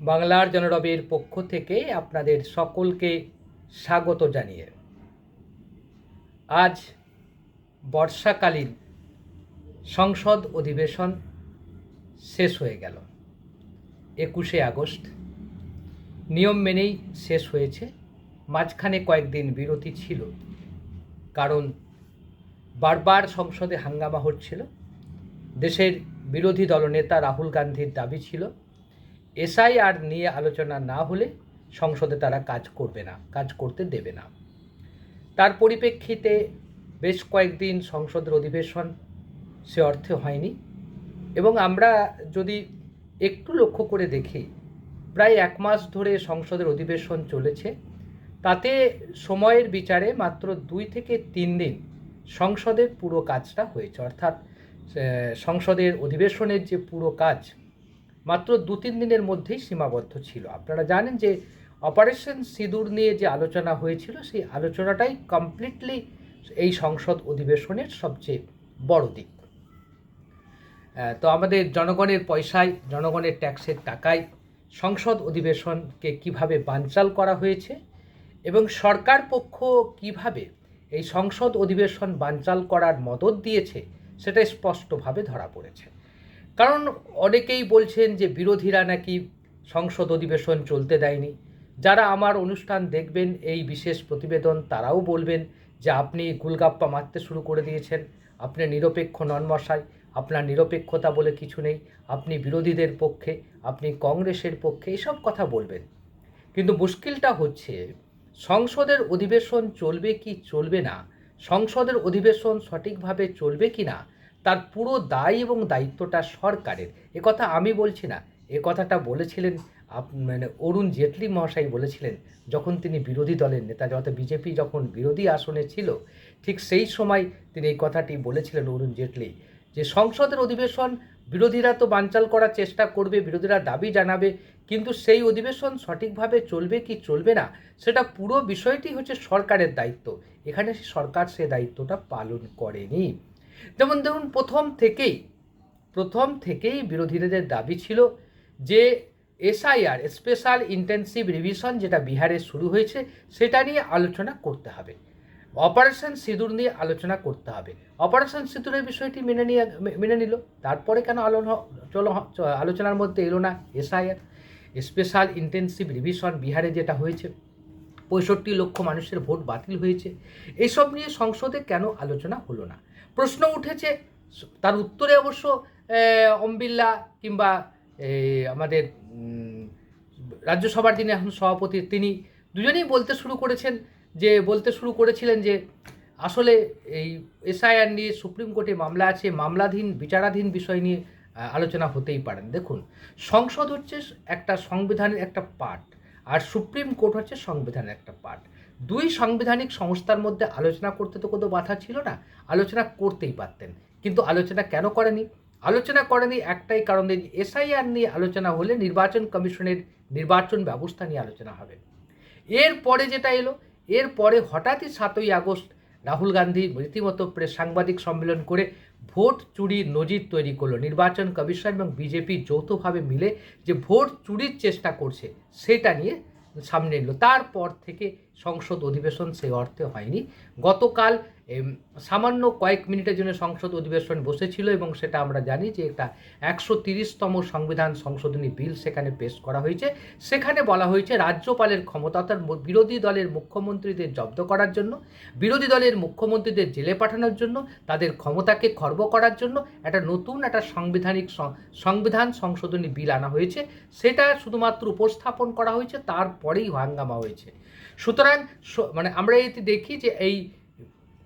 বাংলার জনরবের পক্ষ থেকে আপনাদের সকলকে স্বাগত জানিয়ে। আজ বর্ষাকালীন সংসদ অধিবেশন শেষ হয়ে গেল। একুশে আগস্ট। নিয়ম মেনেই শেষ হয়েছে। মাঝখানে কয়েকদিন বিরতি ছিল। কারণ বারবার সংসদে হাঙ্গামা হচ্ছিল। দেশের বিরোধী দলনেতা রাহুল গান্ধীর দাবি ছিল এসআইআর নিয়ে আলোচনা না হলে সংসদে তারা কাজ করবে না, কাজ করতে দেবে না। তার পরিপ্রেক্ষিতে বেশ কয়েকদিন সংসদের অধিবেশন, সে অর্থে হয়নি। এবং আমরা যদি একটু লক্ষ্য করে দেখি, প্রায় এক মাস ধরে সংসদের অধিবেশন চলেছে। তাতে সময়ের বিচারে মাত্র দুই থেকে তিন দিন সংসদের পুরো কাজটা হয়েছে। অর্থাৎ সংসদের অধিবেশনের যে পুরো কাজ মাত্র দু তিন দিনের মধ্যেই সীমাবদ্ধ ছিল। আপনারা জানেন যে অপারেশন সিঁদুর নিয়ে যে আলোচনা হয়েছিল, সেই আলোচনাটাই কমপ্লিটলি এই সংসদ অধিবেশনের সবচেয়ে বড় দিক। তো আমাদের জনগণের পয়সায়, জনগণের ট্যাক্সের টাকায় সংসদ অধিবেশনকে কীভাবে বানচাল করা হয়েছে এবং সরকার পক্ষ কীভাবে এই সংসদ অধিবেশন বানচাল করার মদত দিয়েছে, সেটা স্পষ্টভাবে ধরা পড়েছে। কারণ অনেকেই বলছেন যে বিরোধীরা নাকি সংসদ অধিবেশন চলতে দেয়নি। যারা আমার অনুষ্ঠান দেখবেন, এই বিশেষ প্রতিবেদন তারাও বলবেন যে আপনি গুলগাপ্পা মারতে শুরু করে দিয়েছেন। আপনি নিরপেক্ষ নন মশাই আপনার নিরপেক্ষতা বলে কিছু নেই। আপনি বিরোধীদের পক্ষে, আপনি কংগ্রেসের পক্ষে এসব কথা বলবেন। কিন্তু মুশকিলটা হচ্ছে, সংসদের অধিবেশন চলবে কি চলবে না? সংসদের অধিবেশন সঠিকভাবে চলবে কি না? তার পুরো দায় এবং দায়িত্বটা সরকারের। এ কথা আমি বলছি না, এ কথাটা বলেছিলেন মানে অরুণ জেটলি মহাশয় বলেছিলেন যখন তিনি বিরোধী দলের নেতা, যত বিজেপি যখন বিরোধী আসনে ছিল, ঠিক সেই সময় তিনি এই কথাটি বলেছিলেন অরুণ জেটলি যে, সংসদের অধিবেশন বিরোধীরা তো বানচাল করার চেষ্টা করবে, বিরোধীরা দাবি জানাবে, কিন্তু সেই অধিবেশন সঠিকভাবে চলবে কি চলবে না, সেটা পুরো বিষয়টি হচ্ছে সরকারের দায়িত্ব। এখানে সরকার সে দায়িত্বটা পালন করেনি। যেমন ধরুন প্রথম থেকেই প্রথম থেকেই বিরোধীদের দাবি ছিল যে এসআইআর, স্পেশাল ইন্টেন্সিভ রিভিশন যেটা বিহারে শুরু হয়েছে, সেটা নিয়ে আলোচনা করতে হবে। অপারেশন সিঁদুর নিয়ে আলোচনা করতে হবে। অপারেশন সিঁদুরের বিষয়টি মেনে নিয়ে, মেনে নিল। তারপরে কেন আলো চলো আলোচনার মধ্যে এলো না এসআইআর, স্পেশাল ইন্টেন্সিভ রিভিশন বিহারে যেটা হয়েছে। পঁয়ষট্টি লক্ষ মানুষের ভোট বাতিল হয়েছে। এইসব নিয়ে সংসদে কেন আলোচনা হলো না? প্রশ্ন উঠেছে, তার উত্তরে অবশ্য বিড়লা কিংবা আমাদের রাজ্যসভার যিনি এখন সভাপতি, তিনি দুজনেই বলতে শুরু করেছেন যে, বলতে শুরু করেছিলেন যে, আসলে এই এসআইআর নিয়ে সুপ্রিম কোর্টে মামলা আছে, মামলাধীন, বিচারাধীন বিষয় নিয়ে আলোচনা হতেই পারেন দেখুন, সংসদ হচ্ছে একটা সংবিধানের একটা পার্ট, আর সুপ্রিম কোর্ট হচ্ছে সংবিধানের একটা পার্ট। দুই সাংবিধানিক সংস্থার মধ্যে আলোচনা করতে তো কোনো বাধা ছিল না, আলোচনা করতেই পারতেন। কিন্তু আলোচনা কেন করেনি? আলোচনা করেনি একটাই কারণে এসআইআর নিয়ে আলোচনা হলে নির্বাচন কমিশনের নির্বাচন ব্যবস্থা নিয়ে আলোচনা হবে। এরপরে যেটা এলো এরপরে হঠাৎই সাতই আগস্ট রাহুল গান্ধী রীতিমতো প্রেস সাংবাদিক সম্মেলন করে ভোট চুরির নজির তৈরি করল। নির্বাচন কমিশন এবং বিজেপি যৌথভাবে মিলে যে ভোট চুরির চেষ্টা করছে, সেটা নিয়ে সামনে এলো। তারপর থেকে সংসদ অধিবেশন সেই অর্থে হয়নি। গতকাল সামান্য কয়েক মিনিটের জন্য সংসদ অধিবেশন বসেছিল এবং সেটা আমরা জানি যে এটা একশো তিরিশতম সংবিধান সংশোধনী বিল সেখানে পেশ করা হয়েছে। সেখানে বলা হয়েছে, রাজ্যপালের ক্ষমতা অর্থাৎ বিরোধী দলের মুখ্যমন্ত্রীদের জব্দ করার জন্য, বিরোধী দলের মুখ্যমন্ত্রীদের জেলে পাঠানোর জন্য, তাদের ক্ষমতাকে খর্ব করার জন্য একটা নতুন একটা সাংবিধানিক সংবিধান সংশোধনী বিল আনা হয়েছে। সেটা শুধুমাত্র উপস্থাপন করা হয়েছে, তারপরেই হাঙ্গামা হয়েছে। সুতরাং মানে আমরা এতে দেখি যে এই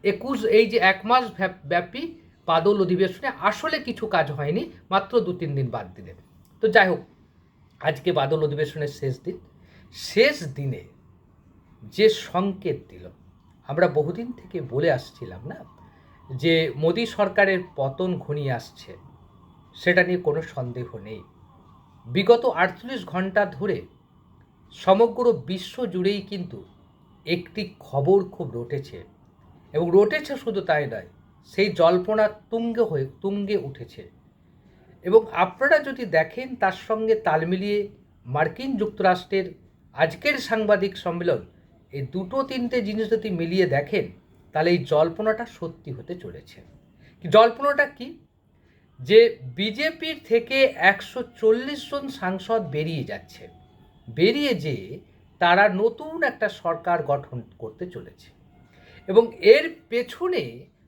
একুশ, এই যে এক মাস ব্যাপ- বাদল অধিবেশনে আসলে কিছু কাজ হয়নি, মাত্র দু তিন দিন বাদ দিলে তো যাই হোক, আজকে বাদল অধিবেশনের শেষ দিন। শেষ দিনে যে সংকেত দিল, আমরা বহুদিন থেকে বলে আসছিলাম না যে মোদী সরকারের পতন ঘনিয়ে আসছে, সেটা নিয়ে কোনো সন্দেহ নেই। বিগত আটচল্লিশ ঘণ্টা ধরে সমগ্র বিশ্ব জুড়েই কিন্তু একটি খবর খুব রটেছে এবং রটেছে শুধু তাই নয়, সেই জল্পনা তুঙ্গে হয়ে, তুঙ্গে উঠেছে। এবং আপনারা যদি দেখেন তার সঙ্গে তাল মিলিয়ে মার্কিন যুক্তরাষ্ট্রের আজকের সাংবাদিক সম্মেলন, এই দুটো তিনটে জিনিস যদি মিলিয়ে দেখেন, তাহলে এই জল্পনাটা সত্যি হতে চলেছে। জল্পনাটা কি? যে বিজেপির থেকে একশো চল্লিশ জন সাংসদ বেরিয়ে যাচ্ছে। বেরিয়ে যে তারা নতুন একটা সরকার গঠন করতে চলেছে। এবং এর পেছনে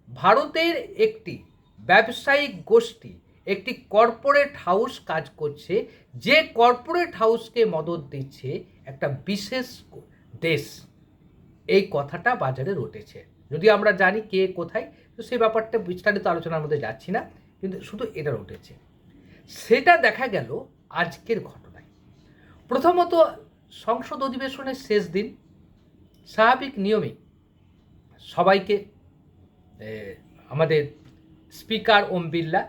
ভারতের একটি ব্যবসায়িক গোষ্ঠী, একটি কর্পোরেট হাউস কাজ করছে। যে কর্পোরেট হাউসকে মদত দিচ্ছে একটা বিশেষ দেশ। এই কথাটা বাজারে রটেছে। যদি আমরা জানি কে কোথায়, তো সেই ব্যাপারটা বিস্তারিত আলোচনার মধ্যে যাচ্ছি না, কিন্তু শুধু এটা রটেছে। সেটা দেখা গেল আজকের ঘটনায় প্রথমত সংসদ অধিবেশনের শেষ দিন স্বাভাবিক নিয়মে সবাইকে আমাদের স্পিকার ওম বিড়লা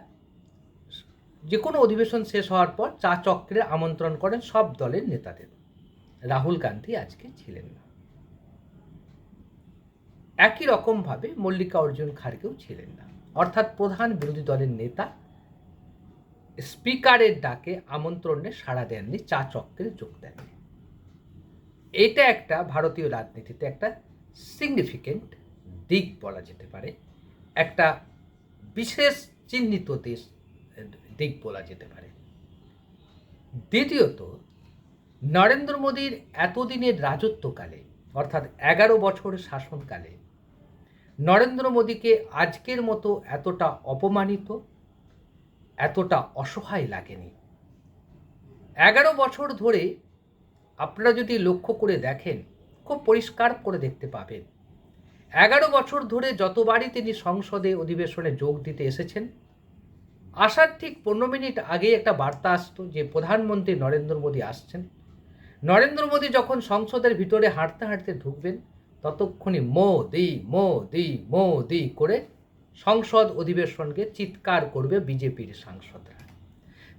যে কোনো অধিবেশন শেষ হওয়ার পর চা চক্রে আমন্ত্রণ করেন সব দলের নেতাদের। রাহুল গান্ধী আজকে ছিলেন না। একই রকমভাবে মল্লিকা অর্জুন খাড়গেও ছিলেন না। অর্থাৎ প্রধান বিরোধী দলের নেতা স্পিকারের ডাকে আমন্ত্রণে সাড়া দেননি, চা চক্রে যোগ দেননি। এটা একটা ভারতীয় রাজনীতিতে একটা সিগনিফিকেন্ট দিক বলা যেতে পারে। একটা বিশেষ চিহ্নিত দেশ, দিক বলা যেতে পারে। দ্বিতীয়ত, নরেন্দ্র মোদীর এতদিনের রাজত্বকালে, অর্থাৎ এগারো বছর শাসনকালে, নরেন্দ্র মোদীকে আজকের মতো এতটা অপমানিত এতটা অসহায় লাগেনি। এগারো বছর ধরে আপনারা যদি লক্ষ্য করে দেখেন, খুব পরিষ্কার করে দেখতে পাবেন। এগারো বছর ধরে যতবারই তিনি সংসদে অধিবেশনে যোগ দিতে এসেছেন, আসার ঠিক পনেরো মিনিট আগে একটা বার্তা আসতো যে প্রধানমন্ত্রী নরেন্দ্র মোদী আসছেন। নরেন্দ্র মোদী যখন সংসদের ভিতরে হাঁটতে হাঁটতে ঢুকবেন ততক্ষণই মো দি মো দি মো দি করে সংসদ অধিবেশনকে চিৎকার করবে বিজেপির সাংসদরা।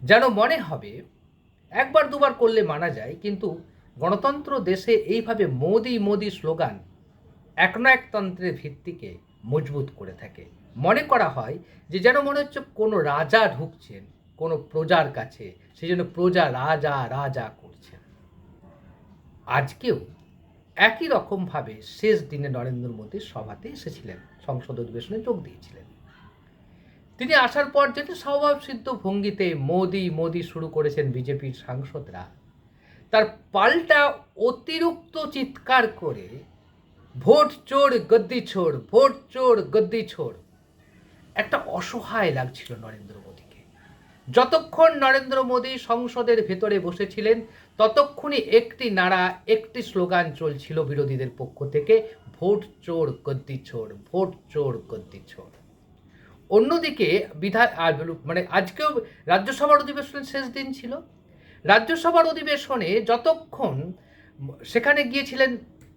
যেন মনে হবে, একবার দুবার করলে মানা যায়, কিন্তু গণতন্ত্র দেশে এইভাবে মোদি মোদি স্লোগান একনায়কতন্ত্রের ভিত্তিকে মজবুত করে থাকে। মনে করা হয় যে যেন মনে হচ্ছে কোনো রাজা ঢুকছেন, কোনো প্রজার কাছে সেই জন্য প্রজা, রাজা রাজা করছেন। আজকেও একই রকমভাবে শেষ দিনে নরেন্দ্র মোদী সভাতে এসেছিলেন, সংসদ অধিবেশনে যোগ দিয়েছিলেন। তিনি আসার পর যেটা স্বভাবসিদ্ধ ভঙ্গিতে মোদি মোদি শুরু করেছেন বিজেপির সাংসদরা, তার পাল্টা অতিরিক্ত চিৎকার করে, ভোট চোর, গদ্দি ছোড়, ভোট চোর, গদ্দি ছোড়, একটা অসহায় লাগছিল নরেন্দ্র যতক্ষণ নরেন্দ্র মোদী সংসদের ভেতরে বসেছিলেন, ততক্ষণই একটি নাড়া, একটি স্লোগান চলছিল বিরোধীদের পক্ষ থেকে, ভোট চোর, গদ্দি ছোড় ভোট চোর, গদ্দি ছোড় অন্যদিকে আর মানে আজকেও রাজ্যসভার অধিবেশনের শেষ দিন ছিল। রাজ্যসভার অধিবেশনে যতক্ষণ, সেখানে গিয়েছিলেন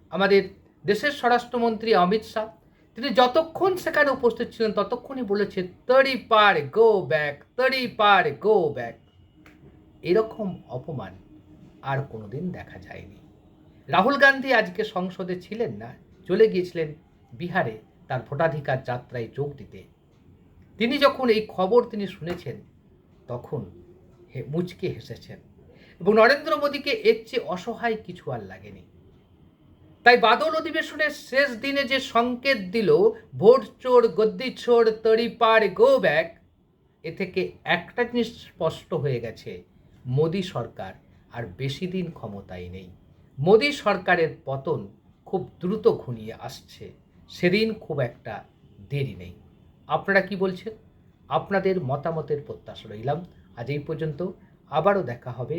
আমাদের দেশের স্বরাষ্ট্রমন্ত্রী অমিত শাহ তিনি যতক্ষণ সেখানে উপস্থিত ছিলেন, ততক্ষণই বলেছে, তড়ি পার গো ব্যাক তড়ি পার গো ব্যাক এরকম অপমান আর কোনোদিন দেখা যায়নি। রাহুল গান্ধী আজকে সংসদে ছিলেন না, চলে গিয়েছিলেন বিহারে তার ভোটাধিকার যাত্রায় যোগ দিতে। তিনি যখন এই খবর তিনি শুনেছেন, তখন মুচকে হেসেছেন। এবং নরেন্দ্র মোদীকে এর চেয়ে অসহায় কিছু আর লাগেনি। তাই বাদল অধিবেশনের শেষ দিনে যে সংকেত দিল, ভোট চোর, গদ্দি চোর তড়ি পার, গো ব্যাক, এ থেকে একটা জিনিস স্পষ্ট হয়ে গেছে, মোদী সরকার আর বেশি দিন ক্ষমতায় নেই। মোদী সরকারের পতন খুব দ্রুত ঘনিয়ে আসছে, সেদিন খুব একটা দেরি নেই। আপনারা কি বলছেন? আপনাদের মতামতের প্রত্যাশা রইলাম। আজ এই পর্যন্ত, আবারও দেখা হবে